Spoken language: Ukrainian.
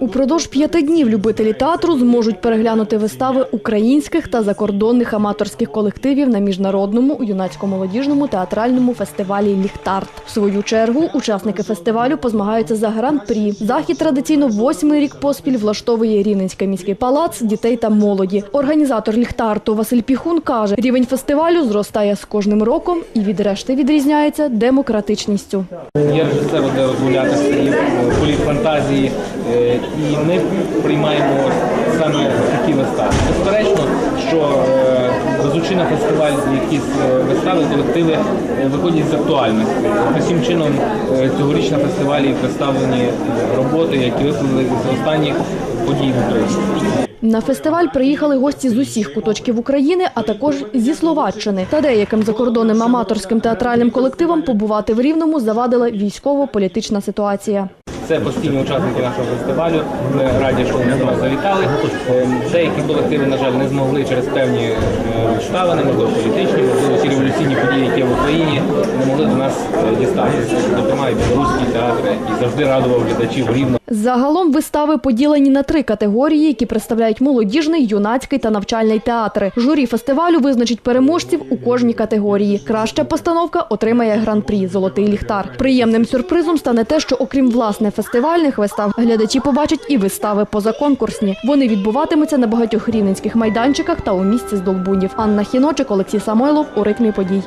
Упродовж п'яти днів любителі театру зможуть переглянути вистави українських та закордонних аматорських колективів на міжнародному юнацько-молодіжному театральному фестивалі Ліхтарт. В свою чергу учасники фестивалю позмагаються за гран-прі. Захід традиційно восьмий рік поспіль влаштовує Рівненський міський палац дітей та молоді. Організатор Ліхтарту Василь Піхун каже, рівень фестивалю зростає з кожним роком і від решти відрізняється демократичністю. Є режисер, де розгулятися, є політ фантазії, е, і ми приймаємо саме такі вистави. Безперечно, що е, везучи на фестиваль якісь е, вистави, колективи е, виходять з актуальності. Таким чином, цьогоріч на фестивалі представлені роботи, які виплили з останніх подій в Україні. На фестиваль приїхали гості з усіх куточків України, а також зі Словаччини. Та деяким закордонним аматорським театральним колективам побувати в Рівному завадила військово-політична ситуація. Це постійні учасники нашого фестивалю. Ми раді, що вони до нас завітали. Е, Деякі колективи, на жаль, не змогли через певні е, обставини, можливо, політичні, можливо, ті революційні події, які в Україні, не могли до нас е, дістатися. Зокрема, і білоруський театр, який завжди радував глядачів рівно. Загалом вистави поділені на три категорії, які представляють молодіжний, юнацький та навчальний театри. Журі фестивалю визначить переможців у кожній категорії. Краща постановка отримає гран-прі Золотий ліхтар. Приємним сюрпризом стане те, що окрім власне фестивальних вистав, глядачі побачать і вистави позаконкурсні. Вони відбуватимуться на багатьох рівненських майданчиках та у місці з Долбунів. Анна Хіночик, Олексій Самойлов у ритмі подій.